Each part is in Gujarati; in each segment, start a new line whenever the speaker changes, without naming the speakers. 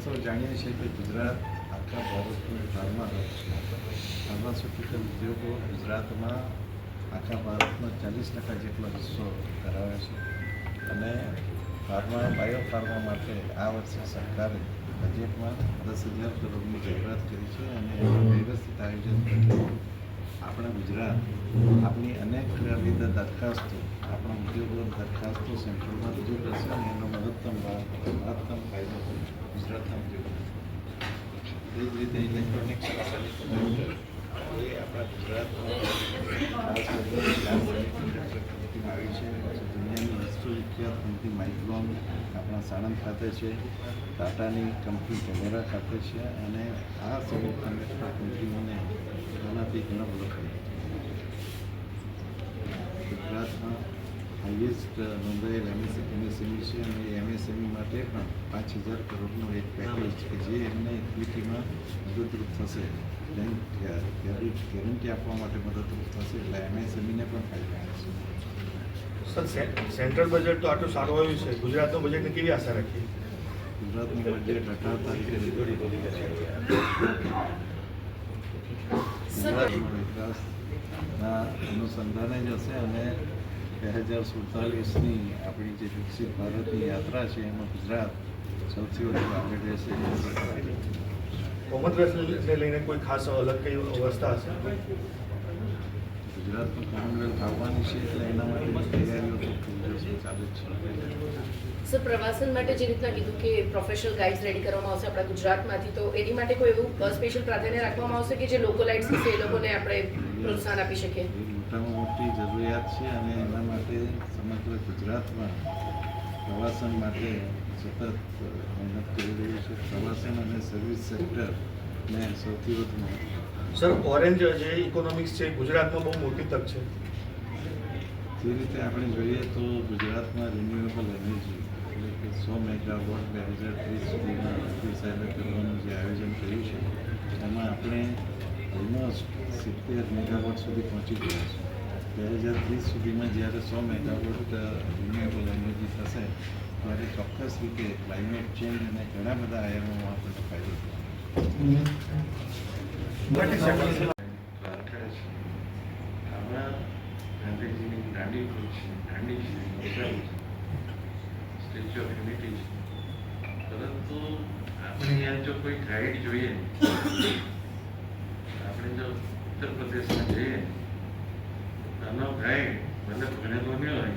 સૌ જાણીએ છીએ કે ગુજરાત આખા ભારતનું ફાર્મા ફાર્માસ્યુટિકલ ઉદ્યોગો ગુજરાતમાં આખા ભારતમાં ચાલીસ ટકા જેટલો હિસ્સો ધરાવે છે. અને ફાર્મા બાયો ફાર્મા માટે આ વર્ષે સરકારે બજેટમાં દસ હજાર કરોડની જાહેરાત કરી છે અને વ્યવસ્થિત આયોજન કર્યું આપણા ગુજરાત આપણી અનેક અનેકવિધ દરખાસ્તો, આપણા ઉદ્યોગો દરખાસ્તો સેન્ટ્રલમાં રજૂ કરશે અને એનો મહત્તમ મહત્તમ ફાયદો ઉદ્યોગો એ જ રીતે ઇલેક્ટ્રોનિક એ આપણા ગુજરાતમાં આવી છે દુનિયાની કંપની માઇક્રોન આપણા સાણંદ ખાતે છે ટાટાની કંપની કેમેરા ખાતે છે અને આ સૌ કંપનીઓને આનાથી ઘણો બધો ગુજરાતમાં હાઈએસ્ટ નોંધાયેલ એમએસઈ એમએસએમઈ છે અને એમએસએમઈ માટે પણ પાંચ હજાર કરોડનું એક પેકેજ કે જે એમને ઇક્વિટીમાં મદદરૂપ થશે. ગેરંટી આપવા માટે મદદરૂપ થશે એટલે એમએસએમઈને પણ ફાયદા થશે
સેન્ટ્રલ બજેટ તો આટલું સારું આવ્યું છે. ગુજરાતનું બજેટની કેવી આશા રાખીએ
ગુજરાતનું બજેટ અઢાર તારીખે ગુજરાતનો વિકાસના અનુસંધાને જ હશે અને બે હજાર સુડતાલીસની આપણી જે વિકસિત ભારતની યાત્રા છે એમાં ગુજરાત સૌથી વધુ આગળ રહેશે
કોમનવેલ્થને લઈને કોઈ ખાસ અલગ કઈ વ્યવસ્થા હશે?
ગુજરાતમાં કોમનવેલ્થ આવવાની છે એટલે એના માટે તૈયારીઓ તો પૂરજોશમાં ચાલુ છે.
સર પ્રવાસન માટે જે રીતના કીધું કે પ્રોફેશનલ ગાઈડ્સ રેડી કરવામાં આવશે આપણા ગુજરાતમાંથી તો એની માટે કોઈ એવું સ્પેશિયલ પ્રાધાન્ય રાખવામાં આવશે કે જે લોકોલાઇટ્સ છે એ લોકોને આપણે પ્રોત્સાહન આપી શકીએ.
એ મોટામાં મોટી જરૂરિયાત છે અને એના માટે સમગ્ર ગુજરાતમાં પ્રવાસન માટે સતત મહેનત કરી રહ્યું છે. પ્રવાસન અને સર્વિસ સેક્ટરને સૌથી વધુ મહત્વ.
સર ઓરેન્જ જે ઇકોનોમિક્સ છે ગુજરાતમાં બહુ મોટી તક છે.
જે રીતે આપણે જોઈએ તો ગુજરાતમાં રિન્યુએબલ એનર્જી એટલે કે સો મેગાવોટ બે હજાર ત્રીસ સુધીમાં કરવાનું જે આયોજન કર્યું છે એમાં આપણે ઓલમોસ્ટ સિત્તેર મેગાવોટ સુધી પહોંચી ગયા છે બે હજાર ત્રીસ સુધીમાં જ્યારે સો મેગાવોટ રિન્યુએબલ એનર્જી થશે ત્યારે ચોક્કસ રીતે ક્લાઇમેટ ચેન્જ અને ઘણા બધા આયામોમાં આપણને ફાયદો થશે આપણા ગાંધીજીની દાંડી છે દાંડી છે સ્ટેચ્યુ ઓફ યુનિટી છે પરંતુ આપણે અહીંયા જો કોઈ ગાઈડ જોઈએ આપણે જો ઉત્તર પ્રદેશમાં જઈએ તો આનો ગાઈડ ભલે ભણેલો નહીં હોય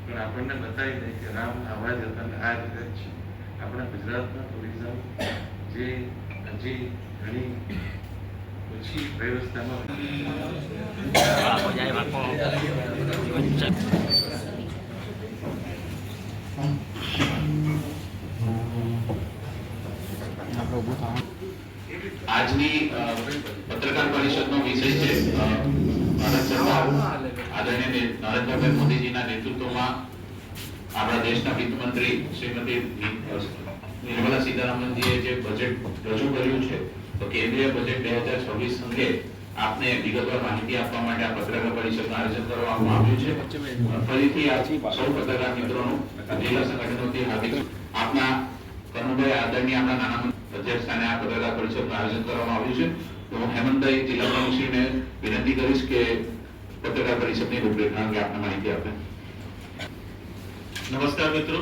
પણ આપણને બતાવી દે કે રામ આવા જ હતા ને આ રીતે જ છે આપણા ગુજરાતમાં ટુરિઝમ જે હજી ઘણી ઓછી વ્યવસ્થામાં
આજની પત્રકાર પરિષદનો વિષય છે ભારત સરકાર, આદરણીય નરેન્દ્રભાઈ મોદીજીના નેતૃત્વમાં આપણા દેશના વિત્તમંત્રી શ્રીમતી નિર્મલા સીતારામનજીએ જે બજેટ રજૂ કર્યું છે, તો કેન્દ્રીય બજેટ બે હજાર છવ્વીસ અંગે આપને વિગતવાર માહિતી આપવા માટે આ પત્રકાર પરિષદનું આયોજન કરવામાં આવ્યું છે. ફરીથી આ સૌ પત્રકાર મિત્રોનું જિલ્લા સંગઠનોથી હાર્દિક આપના, કનુભાઈ આદરણીય આપણા નાના અધ્યક્ષ સ્થાને આ પત્રકાર પરિષદનું આયોજન કરવામાં આવ્યું છે. તો હું હેમંતભાઈ જિલ્લા પ્રમુખશ્રીને વિનંતી કરીશ કે પત્રકાર પરિષદની રૂપરેખા અંગે આપને માહિતી આપે.
નમસ્કાર મિત્રો.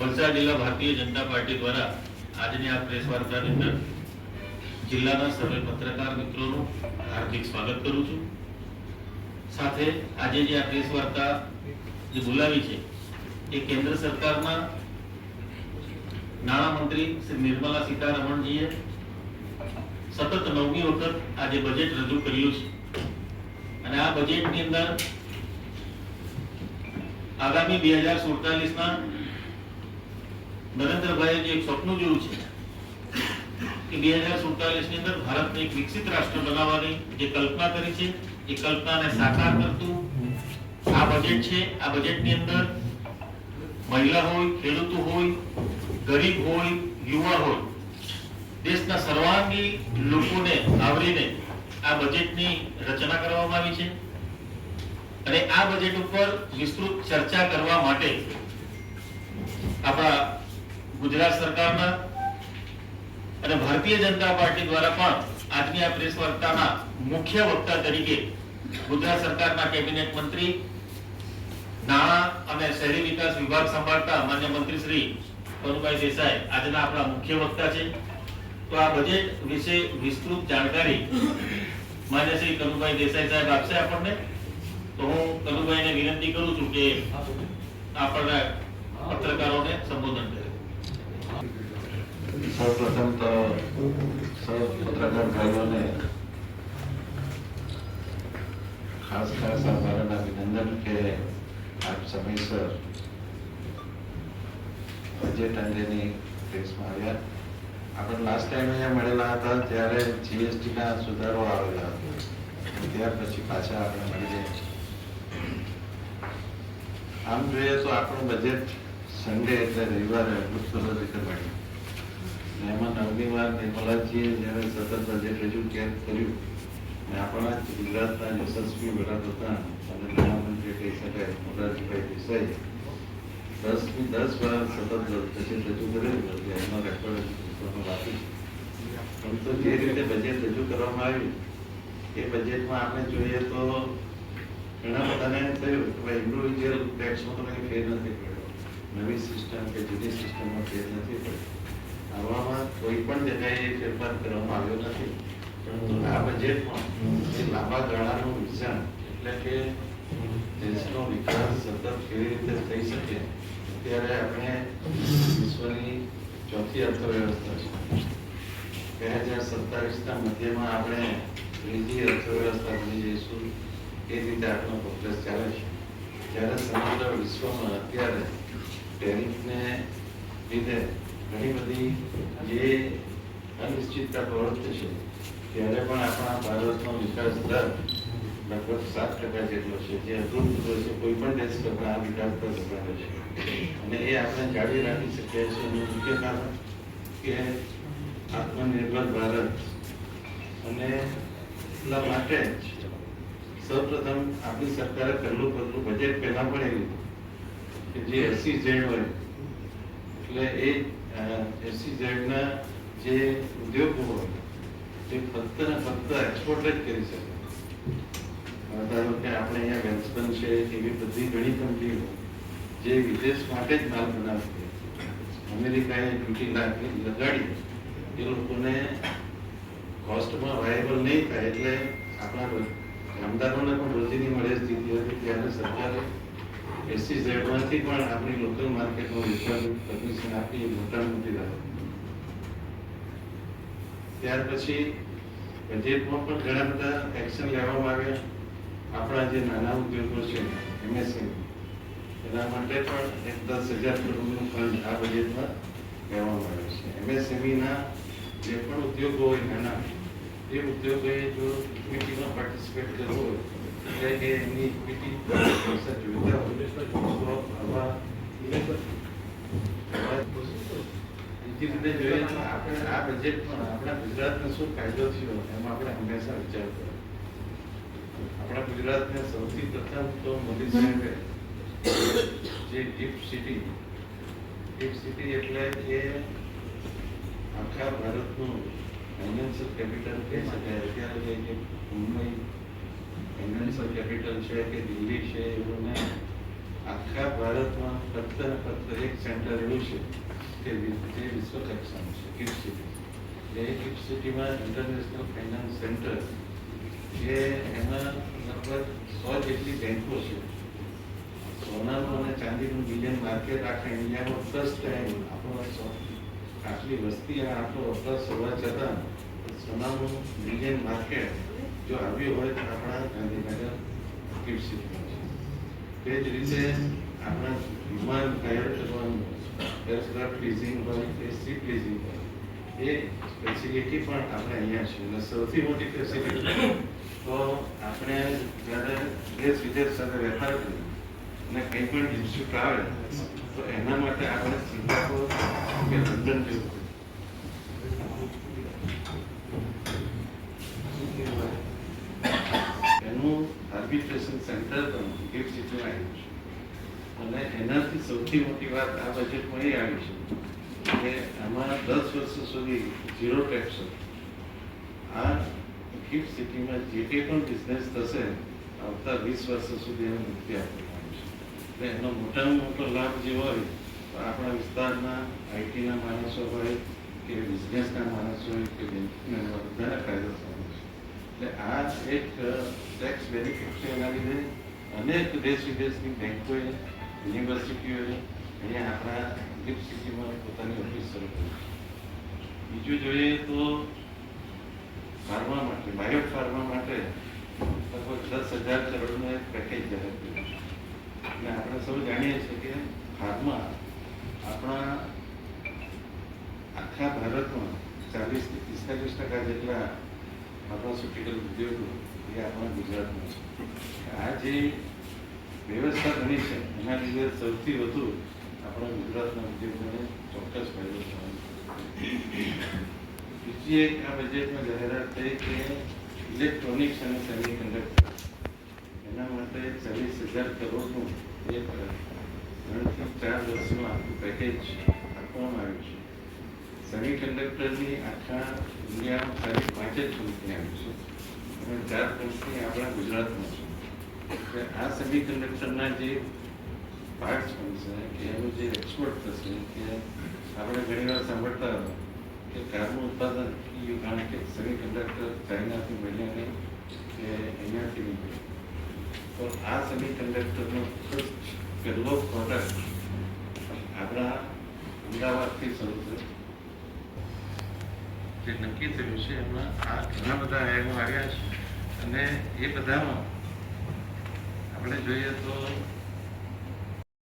વલસાડ જિલ્લા ભારતીય જનતા પાર્ટી દ્વારા આજની આ પ્રેસ વાર્તાની અંદર જિલ્લાના સર્વે પત્રકાર મિત્રોનું હાર્દિક સ્વાગત કરું છું. સાથે આજે જે આ પ્રેસ વાર્તા જે બોલાવી છે, એ કેન્દ્ર સરકારના નાણામંત્રી શ્રી નિર્મલા સીતારમણજીએ સતત નવમી વખત આજે બજેટ રજૂ કર્યું છે. અને આ બજેટની અંદર આગામી બે હજાર સુડતાલીસના નરેન્દ્રભાઈએ જે એક સ્વપ્ન જોયું છે કે બે હજાર સુડતાલીસની અંદર ભારતને એક વિકસિત રાષ્ટ્ર બનાવવાની જે કલ્પના કરી છે, એ કલ્પનાને સાકાર કરતું આ બજેટ છે. આ બજેટની અંદર મહિલા હોય, ખેડૂતો હોય ગરીબ હોય, યુવા હોય, દેશના સર્વાંગી લોકોને આવરીને આ બજેટની રચના કરવામાં આવી છે. અને આ બજેટ ઉપર વિસ્તૃત ચર્ચા કરવા માટે આપણા ગુજરાત સરકારના અને ભારતીય જનતા પાર્ટી દ્વારા પણ આજની આ પ્રેસ વાર્તાના મુખ્ય વક્તા તરીકે ગુજરાત સરકારના કેબિનેટ મંત્રી, નાણાં અને શહેરી વિકાસ વિભાગ સંભાળતા માન્ય મંત્રી શ્રી કનુભાઈ દેસાઈ આજના આપણા મુખ્ય વક્તા છે. તો આ બજેટ વિશે વિસ્તૃત જાણકારી માન્ય શ્રી કનુભાઈ દેસાઈ સાહેબ આપશે આપણને. તો હું કનુભાઈને વિનંતી કરું છું કે આપણને પત્રકારોને સંબોધન કરે.
સૌપ્રથમ તો સૌ પત્રકાર ભાઈઓને ખાસ ખાસ અમારા અભિનંદન કે આપ સમયસર બજેટ અંગેની પ્રેસમાં આવ્યા. આપણે લાસ્ટ ટાઈમ અહીંયા મળેલા હતા ત્યારે જીએસટીના સુધારો આવેલા હતો. ત્યાર પછી પાછા આપણે મળી ગયા. આમ જોઈએ તો આપણું બજેટ સન્ડે એટલે રવિવારે અભૂતપૂર્વ રીતે મળ્યું. એમાં નવમી વાર નિર્મલાજીએ જ્યારે સતત બજેટ રજૂ કર્યું, ને આપણા ગુજરાતના યશસ્વી વડાપ્રધાન અને નાણામંત્રી કહી શકાય મોરારજીભાઈ દેસાઈ દસથી દસ વાર સતત બજેટ રજૂ કરેલું એનો રેકોર્ડ વિશ્વમાં બાકી. છે જે રીતે બજેટ રજૂ કરવામાં આવ્યું એ બજેટમાં આપણે જોઈએ તો ઘણા બધાને થયું કે ઇન્ડિવિજ્યુઅલ ટેક્સમાં તો કંઈ ફેર નથી પડ્યો. નવી સિસ્ટમ કે જૂની સિસ્ટમમાં ફેર નથી પડ્યો. આવામાં કોઈ પણ જગ્યાએ ફેરફાર કરવામાં આવ્યો નથી. પરંતુ આ બજેટમાં લાંબા ગાળાનું વિઝન એટલે કે દેશનો વિકાસ સતત કેવી રીતે થઈ શકે ત્યારે આપણે વિશ્વની ચોથી અર્થવ્યવસ્થા છે બે હજાર સત્તાવીસના મધ્યમાં આપણે ત્રીજી અર્થવ્યવસ્થા બની જઈશું એ રીતે આપણો પ્રોગ્રેસ ચાલે છે જ્યારે સમગ્ર વિશ્વમાં અત્યારે ટેરિફને લીધે ઘણી બધી જે અનિશ્ચિતતા પ્રવર્તે છે ત્યારે પણ આપણા ભારતનો વિકાસ દર લગભગ સાત ટકા જેટલો છે. જે અભૂતપૂર્વ છે, કોઈ પણ દેશ કરતા આ વિકાસ પર વધારે છે. અને એ આપણે જાળવી રાખી શકીએ છીએ. એનું મુખ્ય કારણ કે આત્મનિર્ભર ભારત અને એટલા માટે જ સૌપ્રથમ આપણી સરકારે પહેલું પગલું બજેટ પહેલા પણ એવું કે જે એસી ઝેડ હોય, એટલે એ એસી ઝેડના જે ઉદ્યોગો હોય તે ફક્ત ને ફક્ત એક્સપોર્ટ જ કરી શકે. ધારો કે આપણે અહીંયા વેલ્સપન છે, એવી બધી ઘણી કંપનીઓ જે વિદેશ માટે જ માલ બનાવતી. અમેરિકાએ ડ્યુટી લાગી, લગાડી. એ લોકોને કોસ્ટમાં વાયેબલ નહીં થાય એટલે આપણા કામદારોને પણ રોજી નહીં મળે સ્થિતિ હતી ત્યારે સરકારે એસી ઝેડમાંથી પણ આપણી લોકલ માર્કેટમાં વેચવાની પરમિશન આપી મોટા મોટી રાખી ત્યાર પછી બજેટમાં પણ ઘણા બધા એક્શન લેવામાં આવ્યા. આપણા જે નાના ઉદ્યોગો છે એમએસએમઈ એના માટે પણ એક દસ હજાર કરોડનું ફંડ આ બજેટમાં લેવામાં આવ્યું છે. એમએસએમઈના જે પણ ઉદ્યોગો હોય, નાના, એ ઉદ્યોગોએ જો ઇક્વિટીમાં પાર્ટિસિપેટ કરવું હોય, એટલે કે એમની ઇક્વિટી જોઈતા હોય આવા બીજી રીતે જોઈએ આપણે આ બજેટમાં આપણા ગુજરાતનો શું ફાયદો થયો, એમાં આપણે હંમેશા વિચાર કર્યો આપણા ગુજરાતને સૌથી પ્રથમ તો મોદી સાહેબે જે ગિફ્ટ સિટી ગિફ્ટ સિટી એટલે એ આખા ભારતનું ફાઇનાન્શિયલ કેપિટલ કહી શકાય. અત્યારે જે કે મુંબઈ ફાઇનાન્શિયલ કેપિટલ છે કે દિલ્હી છે એવું નહીં આખા ભારતમાં ફક્ત ને ફક્ત એક સેન્ટર એવું છે કે વિ- જે વિશ્વ કક્ષાનું છે ગિફ્ટ સિટી એ ગિફ્ટ સિટીમાં ઇન્ટરનેશનલ ફાઇનાન્સ સેન્ટર કે એમાં લગભગ સો જેટલી બેંકો છે. સોનાનું અને ચાંદીનું બિલિયન માર્કેટ આખા ઇન્ડિયામાં ફર્સ્ટ ટાઈમ આપણો સો- આટલી વસ્તી અને આટલો વપરાશ હોવા છતાં સોનાનું બિલિયન માર્કેટ જો આવ્યું હોય તો આપણા ગાંધીનગર ગિફ્ટ તે જ રીતે આપણા વિમાન કરવાનું એરક્રાફ્ટ લીઝિંગ હોય કે સીટ લીઝિંગ હોય એ ફેસિલિટી પણ આપણે અહીંયા છે અને સૌથી મોટી ફેસિલિટી તો આપણે જ્યારે દેશ વિદેશ સાથે વેપાર કરીએ અને કંઈ પણ ડિસ્ટ્રિક્ટ આવે, તો એના માટે આપણે સિંગાપોર કે લંડન જવું એનું આર્બિટ્રેશન સેન્ટર પણ ગિફ્ટ સિટીમાં આવ્યું છે. અને એનાથી સૌથી મોટી વાત આ બજેટમાં એ આવી છે. કે આમાં દસ વર્ષ સુધી ઝીરો ટેક્સ આ ગિફ્ટ સિટીમાં જે કંઈ પણ બિઝનેસ થશે, આવતા વીસ વર્ષ સુધી એને મુક્તિ આપવામાં આવશે એટલે એનો મોટામાં મોટો લાભ જે હોય, તો આપણા વિસ્તારના આઈટીના માણસો હોય, કે બિઝનેસના માણસો હોય, કે બેંકના બધાને ફાયદો થવાનો છે. એટલે આ એક ટેક્સ બેનિફિટ છે એના લીધે અનેક દેશ વિદેશની બેન્કોએ યુનિવર્સિટીઓએ અહીંયા આપણા ગિફ્ટ સિટીમાં પોતાની ઓફિસ શરૂ કરી બીજું જોઈએ તો ફાર્મા માટે બાયો ફાર્મા માટે લગભગ દસ હજાર કરોડનું એક પેકેજ જાહેર કર્યું અને આપણે સૌ જાણીએ છીએ કે ફાર્મા આપણા આખા ભારતમાં ચાલીસથી પિસ્તાલીસ ટકા જેટલા ફાર્માસ્યુટિકલ ઉદ્યોગો એ આપણા ગુજરાતમાં છે. આ જે વ્યવસ્થા બની છે, એના લીધે સૌથી વધુ આપણા ગુજરાતના ઉદ્યોગોને ચોક્કસ ફાયદો થવાનો બીજી એક આ બજેટમાં જાહેરાત થઈ કે ઇલેક્ટ્રોનિક્સ અને સેમિકન્ડક્ટર એના માટે ચાલીસ હજાર કરોડનું એક ત્રણથી ચાર વર્ષનું આખું પેકેજ આપવામાં આવ્યું છે. સેમિકન્ડક્ટરની આખા દુનિયામાં ખાલી પાંચ જ કંપની આવી છે. અને ચાર કંપની આપણા ગુજરાતમાં છે. આ સેમી કન્ડક્ટરના જે પાર્ટ્સ બનશે કે એનું જે એક્સપોર્ટ થશે કે આપણે ઘણીવાર સાંભળતા હતા કે કારનું ઉત્પાદન EU કારણ કે સેમિકન્ડક્ટર ચાઇનાથી મળીને કે અહીંયાથી નીકળે તો આ સેમિકન્ડક્ટરનો ફર્સ્ટ પહેલો પ્રોડક્ટ આપણા અમદાવાદથી શરૂ થયો જે નક્કી થયું છે, એમાં આ ઘણા બધા આયામો આવ્યા છે. અને એ બધામાં આપણે જોઈએ તો